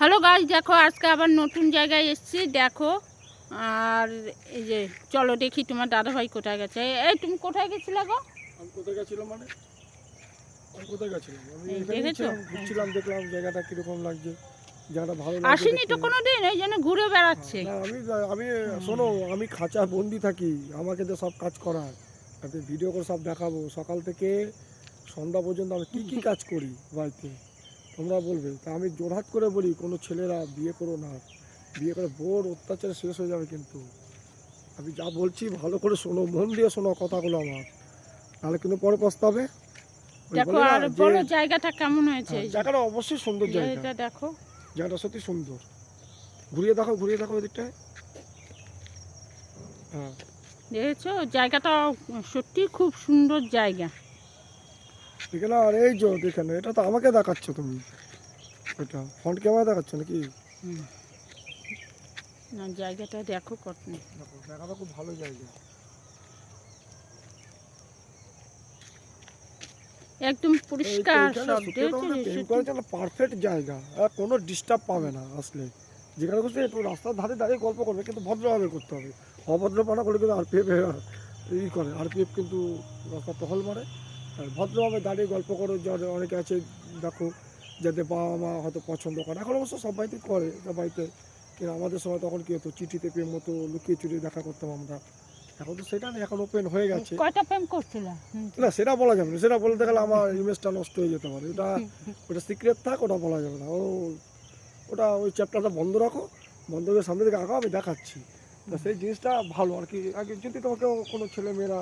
Hello গাছ দেখো আজকে আবার নতুন জায়গায় এসেছি দেখো। আর এই যে চলো দেখি তোমার দাদাভাই কোথায় গেছে। এই তুমি কোথায় গেছিলে গো? কোথায় গেছিলাম মানে? আসেনি তো ওই জন্য ঘুরে বেড়াচ্ছে। আমি আমি শোনো আমি খাঁচা বন্দি থাকি আমাকে তো সব কাজ করার। ভিডিও করে সব দেখাবো। সকাল থেকে সন্ধ্যা পর্যন্ত আমি কি কি কাজ করি বাড়িতে? তোমরা বলবে তা আমি জোরহাট করে বলি কোনো ছেলেরা বিয়ে করো না। বিয়ে করে বোর অত্যাচার শেষ হয়ে যাবে কিন্তু। আমি যা বলছি ভালো করে শোনো মন দিয়ে শোনো কথাগুলো আমার। তাহলে কিন্তু পরে পস্তাবে। দেখো আর বড় জায়গাটা কেমন হয়েছে? হ্যাঁ। জায়গাটা অবশ্যই সুন্দর জায়গা। এটা দেখো। জায়গাটা সত্যি সুন্দর। ঘুরিয়ে দেখো ঘুরিয়ে দেখো ওদিকটায় হ্যাঁ। দেখেছ? জায়গাটা সত্যি খুব সুন্দর জায়গা। এখানে আর এই যে এখানে এটা তো আমাকে দেখাচ্ছ তুমি। এটা ফ্রন্ট ক্যামেরা দেখাচ্ছ নাকি। না জায়গাটা দেখো কত জায়গাটা খুব ভালো জায়গা। একদম পরিষ্কার সব পারফেক্ট জায়গা আর কোনো ডিস্টার্ব পাবে না আসলে। যেখানে খুশি একটু রাস্তার ধারে দাঁড়িয়ে গল্প করবে কিন্তু ভদ্রভাবে করতে হবে। অভদ্রপনা করলে কিন্তু আরপিএফ ই করে আরপিএফ কিন্তু রাস্তা টহল মারে। আর ভদ্রভাবে দাঁড়িয়ে গল্প করো যারা অনেকে আছে দেখো যাদের বাবা মা হয়তো পছন্দ করে এখন অবশ্য সব বাড়িতে করে সব বাড়িতে কিন্তু আমাদের সময় তখন কি হতো চিঠিতে প্রেম মতো লুকিয়ে চুরিয়ে দেখা করতাম আমরা। এখন তো সেটা নেই এখন ওপেন হয়ে গেছে। কয়টা প্রেম করছিল? না সেটা বলা যাবে না সেটা বলতে গেলে আমার ইমেজটা নষ্ট হয়ে যেতে পারে। এটা ওটা সিক্রেট থাক ওটা বলা যাবে না। ও ওটা ওই চ্যাপ্টারটা বন্ধ রাখো বন্ধ করে সামনে দিকে আঁকাও আমি দেখাচ্ছি। তা সেই জিনিসটা ভালো। আর কি আগে যদি তোমাকে কোনো ছেলে মেয়েরা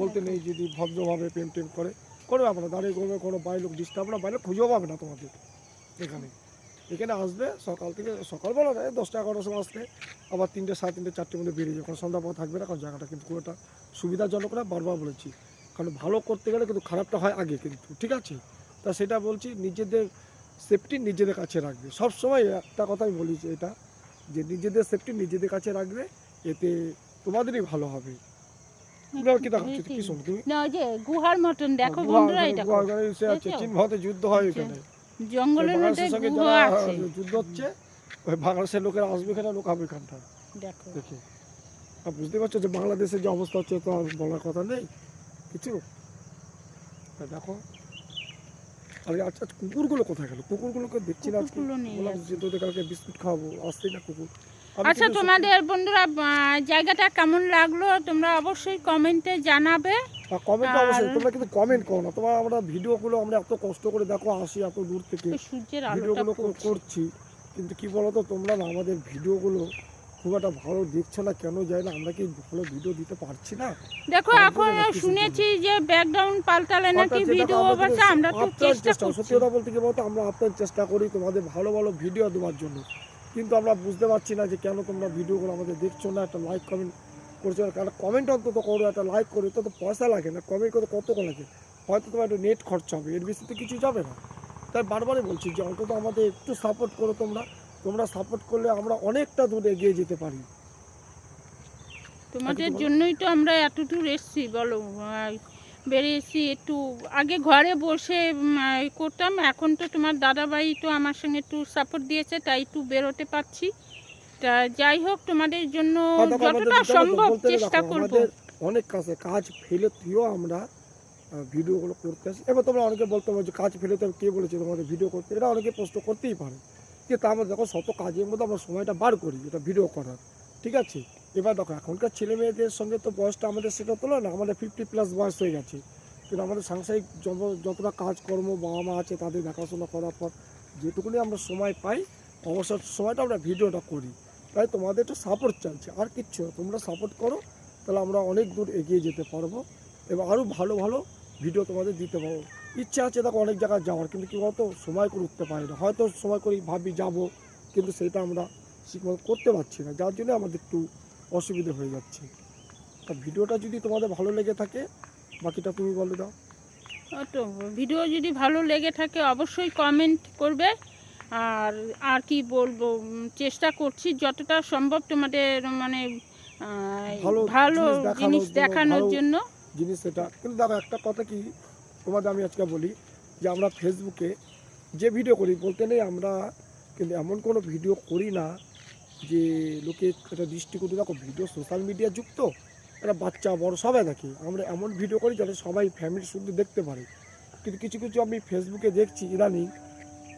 বলতে নেই যদি ভদ্রভাবে প্রেম টেম করে কোনো ব্যাপার না দাঁড়িয়ে করবে, কোনো বাইরে লোক ডিস্টার্ব না বাইরে খুঁজেও পাবে না তোমাদের এখানে। এখানে আসবে, সকাল থেকে সকালবেলা নয়, দশটা এগারোটার সময় আসলে আবার তিনটে, সাড়ে তিনটে চারটে মধ্যে বেরিয়ে যাবে। কারণ সন্ধ্যা পর থাকবে না, কারণ জায়গাটা কিন্তু খুব একটা সুবিধাজনক না, বারবার বলেছি। কারণ ভালো করতে গেলে কিন্তু খারাপটা হয় আগে কিন্তু, ঠিক আছে? তা সেটা বলছি, নিজেদের সেফটি নিজেদের কাছে রাখবে। সব সময় একটা কথাই বলি যে এটা, যে নিজেদের সেফটি নিজেদের কাছে রাখবে, এতে তোমাদেরই ভালো হবে। কি দেখাচ্ছ কি শোনো তুমি না ওই যে গুহার মতন দেখো বন্ধুরা এটা গুহা- গুহা আছে চীন ভারতে যুদ্ধ হয় এখানে জঙ্গলের মধ্যে বাংলাদেশের গুহা আছে। যুদ্ধ হচ্ছে ওই বাংলাদেশের লোকেরা আসবে এখানে লোক হবে এখানটা। দেখো। দেখে। বুঝতে পারছ যে বাংলাদেশের যে অবস্থা হচ্ছে তো বলার কথা নেই। কিছু? দেখো। আর আচ্ছা কুকুরগুলো কোথায় গেল? কুকুরগুলোকে দেখছি না কুকুরগুলো নেই কালকে বিস্কুট খাওয়াবো। আসতেই না কুকুর। আচ্ছা তোমাদের বন্ধুরা জায়গাটা কেমন লাগল? তোমরা অবশ্যই কমেন্টে জানাবে। কমেন্ট অবশ্যই। তোমরা কিন্তু কমেন্ট করো না। তোমার আমরা ভিডিওগুলো আমরা এত কষ্ট করে দেখো আসি এত দূর থেকে। সূর্যের ভিডিওগুলো করছি। কিন্তু কি বলতো তোমরা না আমাদের ভিডিওগুলো খুব একটা ভালো দেখছ না কেন যায় না আমরা কি ভালো ভিডিও দিতে পারছি না? দেখো এখন শুনেছি যে ব্যাকগ্রাউন্ড পাল্টালে নাকি ভিডিও বাসা আমরা তো চেষ্টা চেষ্টা করছি। সত্যি কথা বলতে কি বলতো আমরা আপনার চেষ্টা করি তোমাদের ভালো ভালো ভিডিও দেওয়ার জন্য। কিন্তু আমরা বুঝতে পারছি না যে কেন তোমরা ভিডিওগুলো আমাদের দেখছ না, একটা লাইক কমেন্ট করছ না। কারণ কমেন্ট অন্তত করো, একটা লাইক করো তো পয়সা লাগে না। কমেন্ট করতে কত লাগে? হয়তো তোমার একটু নেট খরচা হবে, এর বেশি তো কিছু যাবে না। তাই বারবারই বলছি যে অন্তত আমাদের একটু সাপোর্ট করো তোমরা। তোমরা সাপোর্ট করলে আমরা অনেকটা দূর এগিয়ে যেতে পারি। তোমাদের। জন্যই তো আমরা এত দূর এসছি, বলো। বেরিয়েছি একটু আগে ঘরে বসে করতাম। এখন তো তোমার দাদাভাই তো আমার সঙ্গে একটু সাপোর্ট দিয়েছে তাই একটু বেরোতে পারছি। তা যাই হোক তোমাদের জন্য যতটা সম্ভব চেষ্টা করব। অনেক কাছে কাজ ফেলে তুইও আমরা ভিডিওগুলো করতে আসি। এবার তোমরা অনেকে বলতে পারো যে কাজ ফেলে তো কে বলেছে তোমাদের ভিডিও করতে? এটা অনেকে প্রশ্ন করতেই পারে কিন্তু আমরা দেখো শত কাজের মধ্যে আমরা সময়টা বার করি এটা ভিডিও করার। ঠিক আছে? এবার দেখো, এখনকার ছেলে মেয়েদের সঙ্গে তো বয়সটা আমাদের সেটা তোলো না, আমাদের ফিফটি প্লাস বয়স হয়ে গেছে। কিন্তু আমাদের সাংসারিক যতটা কাজকর্ম বাবা মা আছে তাদের দেখাশোনা করার পর যেটুকুনি আমরা সময় পাই, অবসর সময়টা আমরা ভিডিওটা করি। তাই তোমাদের একটু সাপোর্ট চাইছে। আর কিচ্ছু তোমরা সাপোর্ট করো, তাহলে আমরা অনেক দূর এগিয়ে যেতে পারব। এবং আরও ভালো ভালো ভিডিও তোমাদের দিতে পারব। ইচ্ছা আছে দেখো অনেক জায়গায় যাওয়ার, কিন্তু কী বলতো, সময় করে উঠতে পারি না। হয়তো সময় করে ভাবি যাব, কিন্তু সেটা আমরা ঠিকমতো করতে পারছি না। যার জন্য আমাদের একটু অসুবিধা হয়ে যাচ্ছে। তা ভিডিওটা যদি তোমাদের ভালো লেগে থাকে বাকিটা তুমি বলে দাও। তো ভিডিও যদি ভালো লেগে থাকে অবশ্যই কমেন্ট করবে। আর আর কি বলব চেষ্টা করছি যতটা সম্ভব তোমাদের মানে ভালো জিনিস দেখানোর জন্য, জিনিস সেটা। কিন্তু দাদা একটা কথা কি তোমাদের আমি আজকে বলি যে আমরা ফেসবুকে যে ভিডিও করি বলতে নেই আমরা কিন্তু এমন কোনো ভিডিও করি না যে লোকে একটা দৃষ্টিকোণ দেখো ভিডিও সোশ্যাল মিডিয়া যুক্ত, একটা বাচ্চা, বড় সবাই দেখে। আমরা এমন ভিডিও করি যাতে সবাই ফ্যামিলি শুধু দেখতে পারে। কিন্তু কিছু কিছু আমি ফেসবুকে দেখছি, ইদানিং,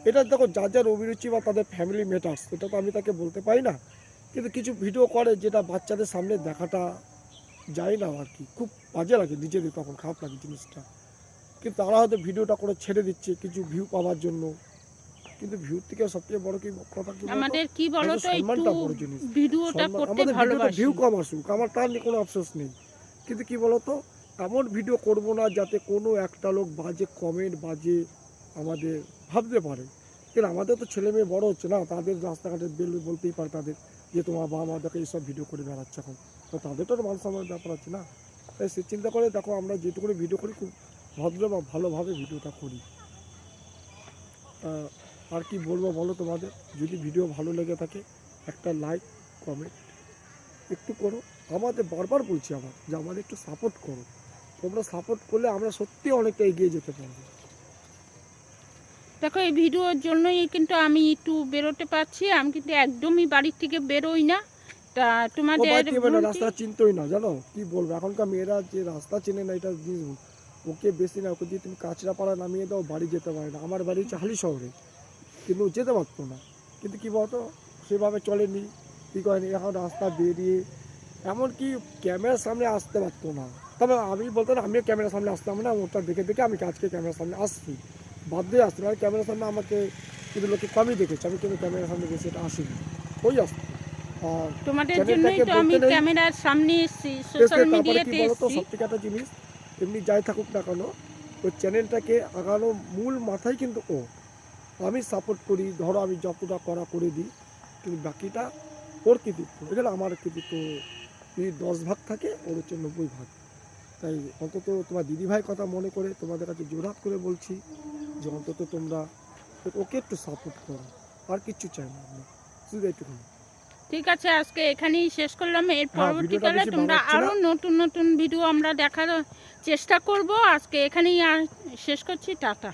এটা দেখো যার যার অভিরুচি বা তাদের ফ্যামিলি ম্যাটার্স এটা তো আমি তাকে বলতে পারি না। কিন্তু কিছু ভিডিও করে যেটা বাচ্চাদের সামনে দেখাটা যায় না আর কি। খুব বাজে লাগে নিজেদের তখন, খারাপ লাগে জিনিসটা। কিন্তু তারা হয়তো ভিডিওটা করে ছেড়ে দিচ্ছে, কিছু ভিউ পাওয়ার জন্য। কিন্তু ভিউ থেকে সবচেয়ে বড় কি কথা কি আমাদের কি বলো তো আমাদের একটু। ভিডিওটা করতে ভালোবাসি। ভিউ কম আসুক আমার তার নিয়ে কোনো আফসোস নেই। কিন্তু কি বলতো? এমন ভিডিও করব না যাতে কোনো একটা লোক বাজে কমেন্ট বাজে আমাদের ভাবতে পারে। কিন্তু আমাদের তো ছেলে মেয়ে বড় হচ্ছে না তাদের রাস্তাঘাটে বেল বলতেই পারে তাদের যে তোমার বাবা মা দেখো এইসব ভিডিও করে বেড়াচ্ছে এখন। তো তাদের তো একটা মান সম্মানের ব্যাপার আছে না। তাই সে চিন্তা করে দেখো আমরা যেটুকু ভিডিও করি খুব ভদ্র বা ভালোভাবে ভিডিওটা করি। আর কি বলব বলো তোমাদের? যদি ভিডিও ভালো লেগে থাকে একটা লাইক কমেন্ট একটু করো। আমাদের বারবার বলছি আবার যে আমাদের একটু সাপোর্ট করো। তোমরা সাপোর্ট করলে আমরা সত্যি অনেকটা এগিয়ে যেতে পারব। দেখো এই ভিডিওর জন্যই কিন্তু আমি একটু বেরোতে পারছি। আমি কিন্তু একদমই বাড়ির থেকে বেরোই না। তা তোমাদের রাস্তা চিনতই না জানো? কি বলব? এখনকার মেয়েরা যে রাস্তা চেনে না এটা জিনিস ওকে বেশি না ওকে যদি তুমি কাঁচরাপাড়া নামিয়ে দাও বাড়ি যেতে পারে না। আমার বাড়ি হচ্ছে হালি শহরে। কিন্তু যেতে পারতো না। কিন্তু কী বলতো? সেভাবে চলেনি কী করেনি? এখন রাস্তা বেরিয়ে এমনকি ক্যামেরার সামনে আসতে পারতো না। তবে আমি বলতো না আমিও ক্যামেরার সামনে আসতাম না ওটা দেখে দেখে আমি আজকে ক্যামেরার সামনে আসছি। বাধ্য হয়ে আসতে আর ক্যামেরার সামনে আমাকে কিন্তু লোকে কমই দেখেছে। আমি কিন্তু ক্যামেরার সামনে বেশি এটা আসিনি। ওই আসতো তোমাদের জন্যই তো আমি ক্যামেরার সামনে এসেছি সোশ্যাল মিডিয়াতে কি বলতো? এসেছি। সব থেকে একটা জিনিস এমনি যাই থাকুক না কেন ওই চ্যানেলটাকে আগানো মূল মাথায় কিন্তু ও। আমি সাপোর্ট করি ধরো আমি যতটা করা করে দিই কিন্তু বাকিটা ওর কৃতিত্ব। এখানে আমার কৃতিত্ব যদি দশ ভাগ থাকে ওর হচ্ছে নব্বই ভাগ। তাই অন্তত তোমার দিদিভাই কথা মনে করে তোমাদের কাছে জোরহাত করে বলছি যে অন্তত তোমরা ওকে একটু সাপোর্ট করো। আর কিচ্ছু চাই না আমরা। শুধু একটুখানি। ঠিক আছে আজকে এখানেই শেষ করলাম। এর হ্যাঁ, পরবর্তীকালে তোমরা আরও নতুন নতুন ভিডিও আমরা দেখার চেষ্টা করব। আজকে এখানেই আর শেষ করছি। টাটা।